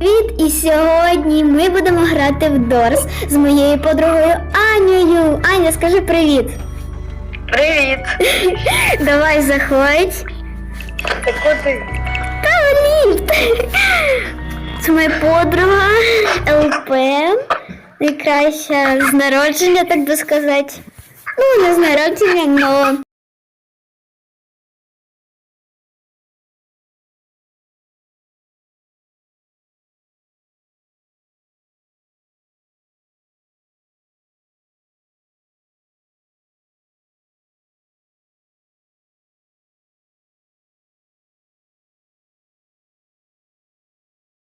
Привіт! І сьогодні ми будемо грати в Дорс з моєю подругою Анею. Аня, скажи привіт. Привіт! Давай заходь. Куди? Та ліфт. Це моя подруга ЛП. Найкраща з народження, так би сказати. Ну, не з народження, але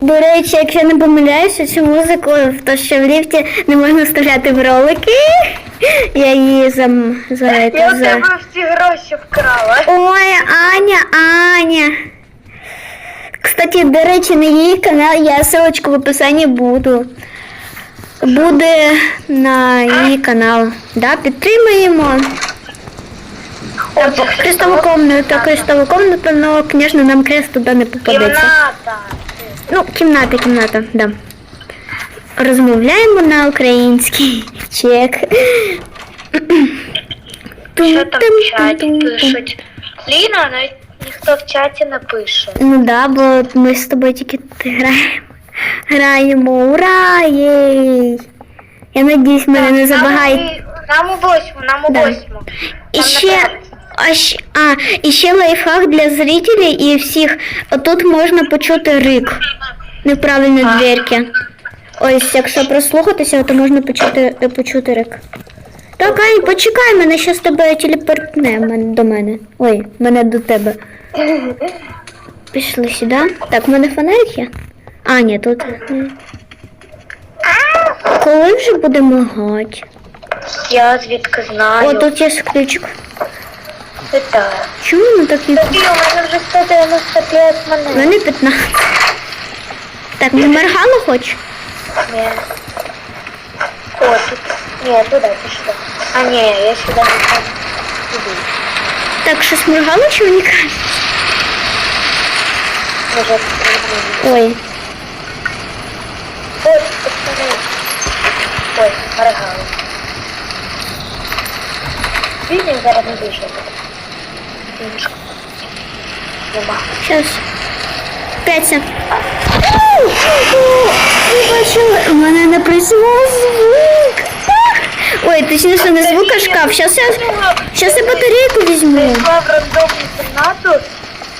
До речі, якщо я не помиляюся, цю музику в то, що в ліфті не можна вставляти в ролики. Я її зам... за, Я это, у за... тебе всі гроші вкрала. Ой, Аня, Аня. Кстати, до речі, на її канал я ссылочку в описанні буду. Буде на її канал. Да, підтримуємо. Оце Крестову комнату, крестову комнату, но, звісно, нам крест туди не попадеться. кімната. Ну, кімната, кімната, да. Розмовляємо на український. Чек. Що там в чаті пишуть? Ліна, навіть ніхто в чаті не пише. Ну да, бо ми з тобою тільки граємо. Граємо, ура! Єй! Я надіюсь, мене не забагають. Нам у восьму, нам у Да. восьму. І Там ще, направо. А, ще, а, і ще лайфхак для зрителей і всіх. Тут можна почути рик. Неправильні А. дверки. Ось, якщо прослухатися, то можна почути, почути рик. Так, Ань, почекай, мене щас тебе телепортне мен- до мене. Ой, мене до тебе. Пішли сюди. Так, в мене фонарик є. А, ні, тут. ні. Коли вже будемо гати? Я звідки знаю. О, тут є ключик. Питаю. Чому воно так не Тобі, у мене вже 195 У монет. мене 15. Так, не моргало хоч? Ні. О, тут. Ні, туди пішли. А ні, я сюди не хочу. Туди. Так, щось моргало чи мені кажуть? Може. Ой, Ой. Ой, моргало. Він зараз не вийшов. Щас. П'яться. Ви? У мене не працював звук. Ой, точніше не звук, а шкаф. Щас я, щас я батарейку візьму. Прийшла в рандомну кімнату,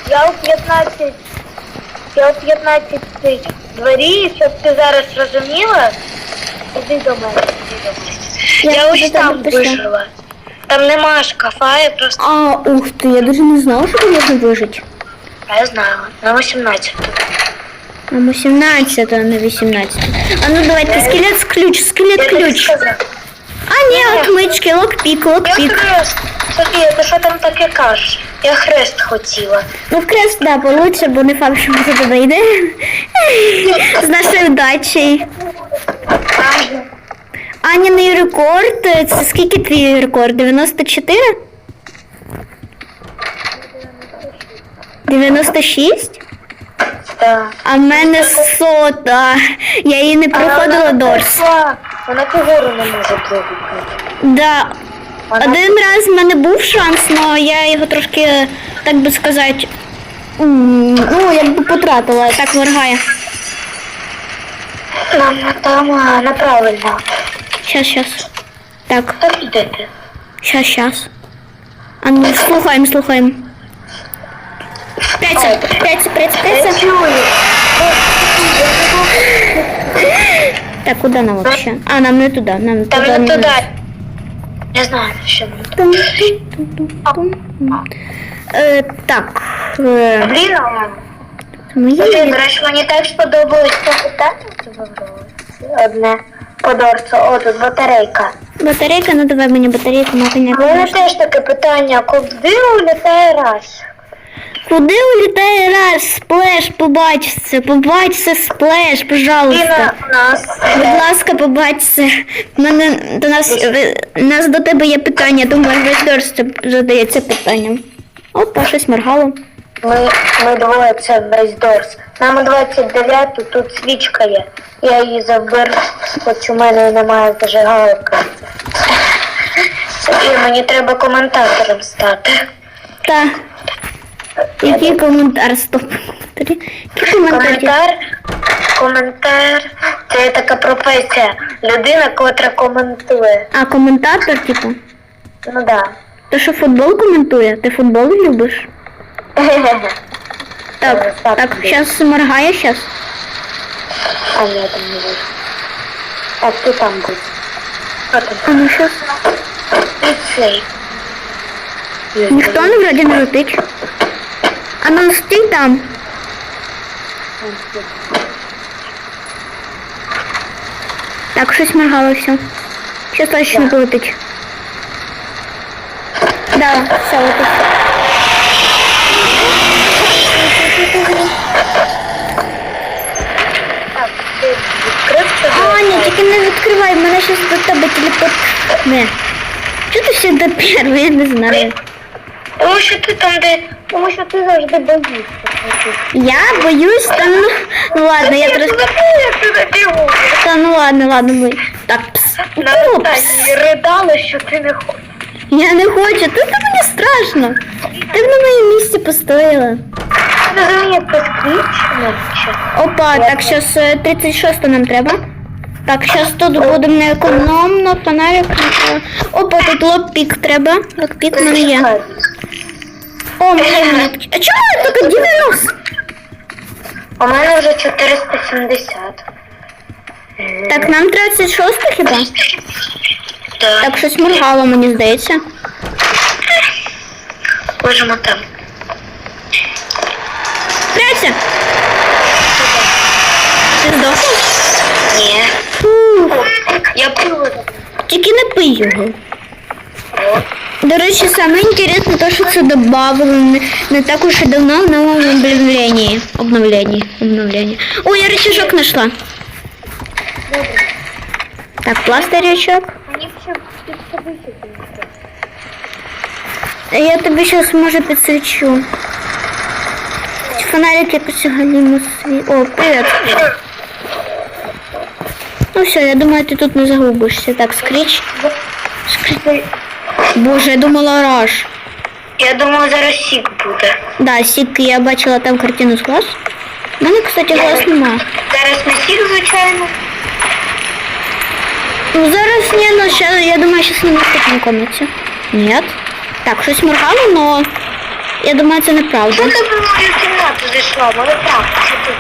я у 15, я у 15 цих двері, щоб ти зараз розуміла, іди до мене, іди до мене. Я Я, ось там пішла. Там нема шкафа, я просто, А, ух ти, я даже не знала, що там можна вижити. я знаю, на 18. На 18, а не 18. А ну давайте, скелет ключ, скелет ключ. А, ні, отмички, локпік, Я локпік. хрест. Софія, ти що там таке кажеш? Я хрест хотіла. Ну, в крест, да, получше, бо не факт, що ми туди вийде. З нашою вдачею. Аніний рекорд, це скільки твій рекорд? 94? 96? Так. А в мене сота. Я її не проходила дорс. Вона погору не може пробувати. Да. Вона Один раз в мене був шанс, але я його трошки, так би сказати, м, ну, якби потратила, так моргає. нам там а, направлено. Щас, щас. Так, Так ідете. щас, щас. А ну, слухаємо, слухаємо. П'ять, п'ять, п'ять, Я п'ять. чую. Так, куди нам вообще? А, нам не туди, нам Там туди. не не туди. Не знаю, що мені. Тум-тум-тум-тум. Е, так. Е, Блін, мої... Блін, до речі, мені так сподобалось це питання, це вибралось. Одне подорцо, о, тут батарейка. Батарейка, ну давай мені батарейку, мати не У мене теж таке питання, куди улітає раз? Куди улітає раз? Сплеш, побач це, сплеш, пожалуйста. Ліна у нас. Будь ласка, побач. В Мене до нас, у нас до тебе є питання, думаю, весь дорс задається питанням. Опа, щось моргало. Ми, ми двоє це весь дорс. Нам 29 тут свічка є. Я її заберу, хоч у мене немає зажигалки. І мені треба коментатором стати. Та. Який коментар? Стоп. Який коментар? Коментар, це така професія. Людина, котра коментує. А, коментатор, типу. Ну да. Ти що футбол коментує? Ти футбол любиш? Так, Так, так, зараз моргає, зараз. А я там не вижу. А ти там будь. А там А ну і цей. Ніхто не вроді не летить. А ну стій там. Так, щось моргало все. Щас точно полетить. Да, все летить. Так, ти відкрив чи Аня, тільки не відкривай, мене щас до тебе телепорт. Не. Чого ти сюди перший, я не знаю. Тому що ти там де. Тому що ти завжди боїшся. Я боюсь, та ну, ну ладно, я трошки. Я туди бігу. Та ну ладно, ладно, ми. Так, пс. На О, пс. останній ридали, що ти не хочеш. Я не хочу, тут мені страшно. Ти б на моєму місці постояла. Посвідчено чи? Опа, так, зараз 36 нам треба. Так, зараз тут будемо не економно, фонарик. не- Опа, тут лопік треба. Лопік в мене є. О, моє монетки. А чому я тільки 90? У мене вже 470. Так, нам 36 хіба? Так. Щось моргало, мені здається. Ложимо там. Прячься! Ти здохла? Ні. Фух. Я пиво Тільки не пий його. До речі, саме інтересне те, що це додавали не, не так уж і давно в новому обновленні. Обновленні. Обновленні. О, я рычажок знайшла. Так, пластирячок. Мені ще підсобити. Я тобі зараз може підсвічу. Фонарик якось галіму свій. О, привіт. Ну все, я думаю, ти тут не загубишся. Так, скріч. Скріч. Боже, я думала раш. Я думаю, зараз сік буде. Да, сік, я бачила там картину з глаз. У мене, кстати, глаз нема. Зараз не сік, звичайно. Ну зараз ні, ну ще, я думаю, зараз не в наступній комнаті. Ні. Так, щось моргало, но я думаю, це неправда. Що ти кімнату зайшла? Може так, що ти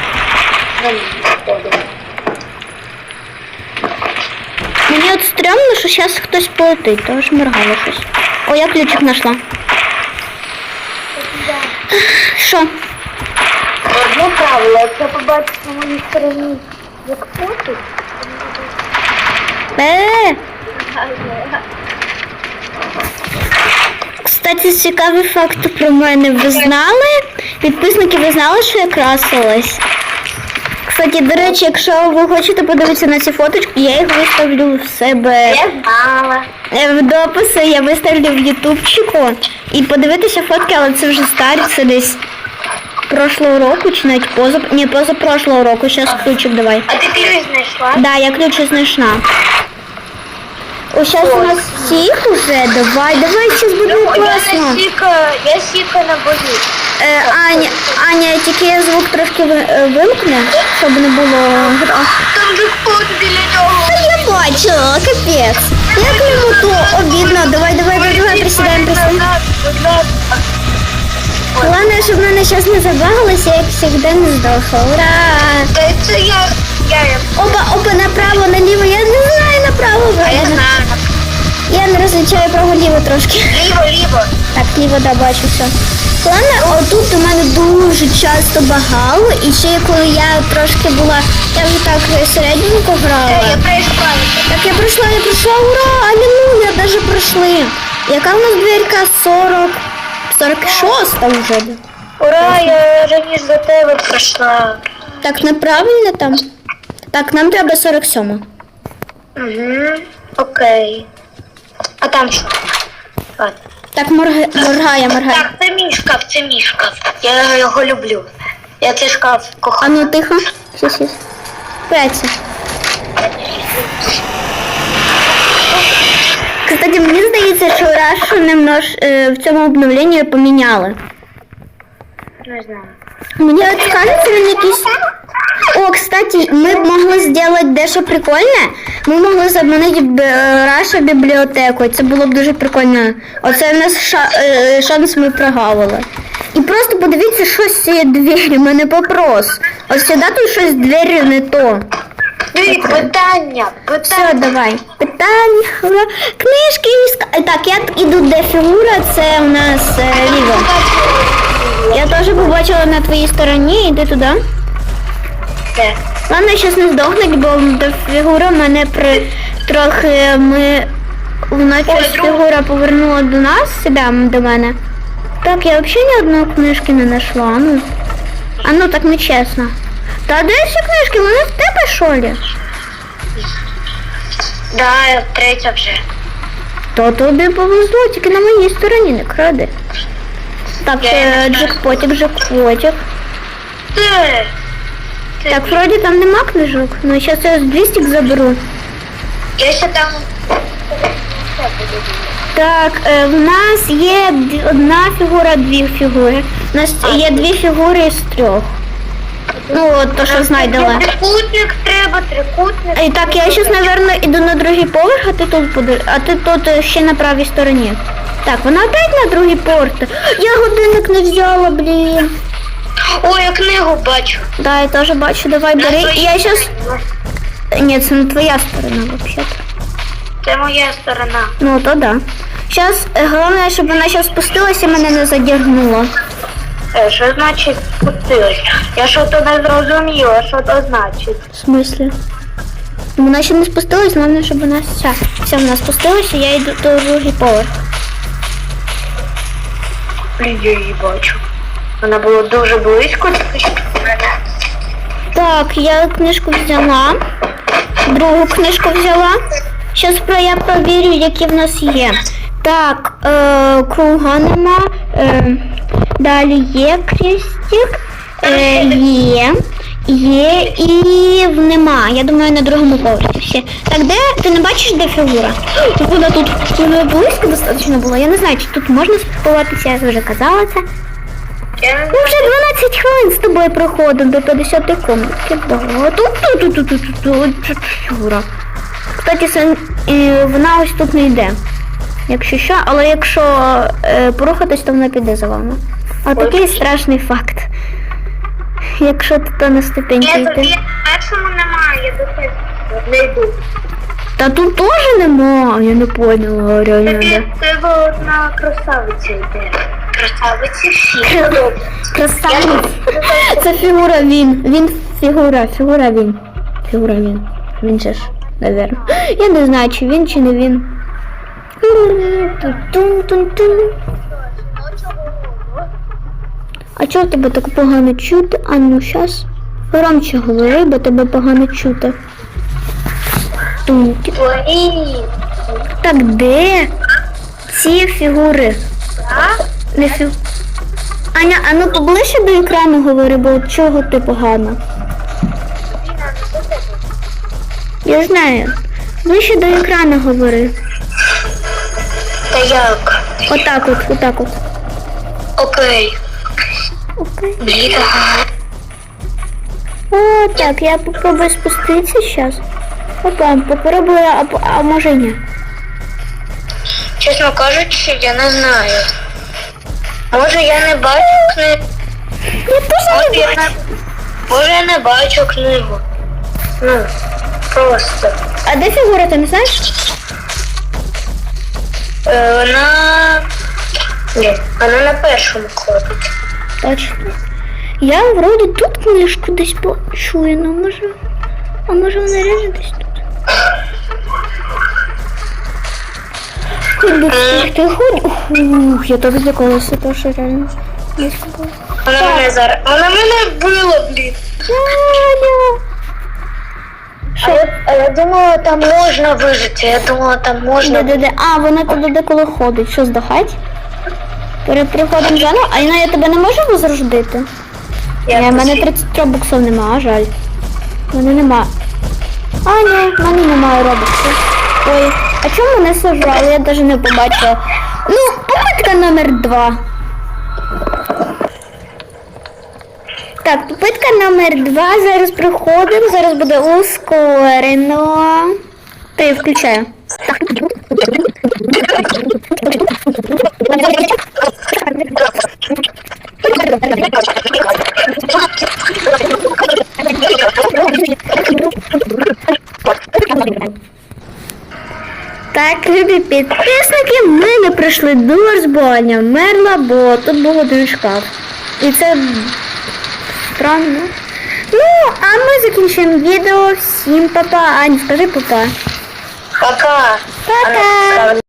ходиш? Мені от стрьомно, що зараз хтось полетить, тож моргало щось. О, я ключик знайшла. Що? Одне правило, якщо побачиш на моїй стороні, як фото, Е, кстати, цікавий факт про мене. Ви знали? Підписники, ви знали, що я красилась? Кстати, до речі, якщо ви хочете подивитися на ці фоточки, я їх виставлю в себе. я знала. Е, В дописи я виставлю в ютубчику і подивитися фотки, але це вже старі, це десь прошлого року чи навіть поза ні, позапрошлого року. Зараз ключик давай. А ти ключ знайшла? Да, я ключ знайшла. О, зараз у нас всіх уже. Давай, давай, зараз буде Я класно. не сіка, я сіка не боюсь. Е, Аня, Аня, тільки я звук трошки е, вимкну, щоб не було. гро- Там же кот біля нього. Та я бачила, капець. Як йому то обідно. Давай, давай, давай, давай, присідаємо, присідаємо. Головне, щоб мене зараз не забагалося, як завжди не здохла. Ура! Та це я, я, я. Опа, опа, направо, наліво. Я не знаю направо. А я знаю. Я не розлічаю право ліво трошки. Ліво, ліво. Так, ліво, да, бачу все. Головне, отут у мене дуже часто багало, і ще коли я трошки була, я вже так середненько Е, грала. Я прийшла. Так я пройшла, я пройшла, ура! Алілуя, даже пройшли. Яка у нас дверка? 40. 46 вже. Ура, я раніше за тебе прийшла. Так, неправильно там. Так, нам треба 47. Угу. Окей. А там що? Так, моргає, моргає, моргає. Так, це мій шкаф, це мій шкаф. Я його люблю. Я цей шкаф А кохаю. ну тихо. Щас, щас. Прячься. Кстати, мені здається, що Рашу немнож е, в цьому обновленні поміняли. Не знаю. Мені от кажеться, він якийсь. О, кстати, б могли зробити дещо прикольне. Ми могли замінити б, е, Раша бібліотеку. Це було б дуже прикольно. Оце в нас ша, е, шанс ми прогавили. І просто подивіться, що з цієї двері, мене попрос. Ось сюди тут щось двері не то. Диві, питання, Все, давай. Питання. Ура. Книжки. Е, Так, я іду, де фігура, це у нас ліво. Я теж побачила на твоїй стороні, іди туди. Де? Ладно, зараз не здохнуть, бо фігура мене при трохи ми вночі фігура повернула до нас себе до мене. Так, я взагалі ні одної книжки не знайшла. Ну. А ну так не чесно. Та де всі книжки? Вони в тебе що ли? Да, третя вже. То тобі повезло, тільки на моїй стороні не кради. Так, це джекпотик, джекпотик. Ти- Так, вроді там нема книжок. Ну зараз я 200 заберу. Я ще там. Так, е, в нас є д- одна фігура, дві фігури. У нас є дві фігури з трьох. Ну, от то, що знайдела. Трикутник треба, трикутник. І так, я зараз, напевно, іду на другий поверх, а ти тут будеш, а ти тут е, ще на правій стороні. Так, вона опять на другий порт. Я годинник не взяла, блін. Ой, я книгу бачу. Да, я теж бачу, давай бери. Я стороні. Ні, це не твоя сторона, взагалі. Це моя сторона. Ну, то да. Зараз, головне, щоб вона зараз спустилася і мене не задягнула. Е, що значить спустилась? Я що то не зрозуміла, що то значить. В смислі? Вона ще не спустилась, головне, щоб вона все. Все, вона спустилася, я йду до другий поверх. Блін, я її бачу. Вона була дуже близько. Так, я книжку взяла. Другу книжку взяла. Зараз про я провірю, які в нас є. Так, е, круга нема. Е, далі є крестик. Е, є. Є і нема. Я думаю, на другому поверсі. Все. Так, де ти не бачиш, де фігура? Вона тут близько достатньо була. Я не знаю, чи тут можна спілкуватися, я вже казала це. Я Ми вже 12 хвилин з тобою проходимо до 50 комнатки. Да, тут, тут, тут, тут, тут, тут, тут, Юра. Кстати, це, вона ось тут не йде. Якщо що, але якщо е, порухатись, то вона піде за вами. А такий страшний факт. Якщо ти то на ступеньки Я йти. першому немає, я до не йду. Та тут теж нема, я не поняла, реально. Тебе одна красавиця йде. Красавиці всі подобаються. Красавець. Це фігура він. Він фігура, фігура він. Фігура він. Він же ж, навірно. Я не знаю, чи він, чи не він. Тун-тун-тун. А чого тебе так погано чути? А ну щас. Громче говори, бо тебе погано чути. Тунки. Так де? Ці фігури. Так? Фі... Аня, а ну поближче до екрану говори, бо от чого ти погано. Я знаю. Ближче до екрану говори. Та як? Отак от, отак от. Окей. Окей. О, так, я попробую спуститися зараз. Опа, попробую, а, а може ні. Чесно кажучи, я не знаю. Може я не бачу книгу. Я теж не я не, може я не бачу книгу. Ну, просто. А де фігура, ти не знаєш? Е, вона. Ні, вона на першому ходить. Точно. Я вроді тут книжку десь почую, ну може. А може вона реально десь тут? Хоч би ти ходь. Ух, я так злякалася, то що реально. Вона мене зараз. Вона мене вбила, блін. Аня! А я, а я думала, там можна вижити. Я думала, там можна. Де-де-де. А, вона туди деколи ходить. Що здохать? Пере- Переходимо заново, а Інна, я тебе не можу возрождити? Я Ні, в мене пошли. 30 робоксів нема, жаль. В мене нема. А, ні, в мене немає робоксів. Ой, а чому мене сажали? Я навіть не побачила. Ну, попитка номер два. Так, попитка номер два. Зараз приходимо. Зараз буде ускорено. Я включаю. Так, любі підписники, ми не пройшли до розбування. Мерла, бо тут був один шкаф. І це странно. Ну, а ми закінчуємо відео. Всім папа. Ань, скажи папа. Пока. Пока.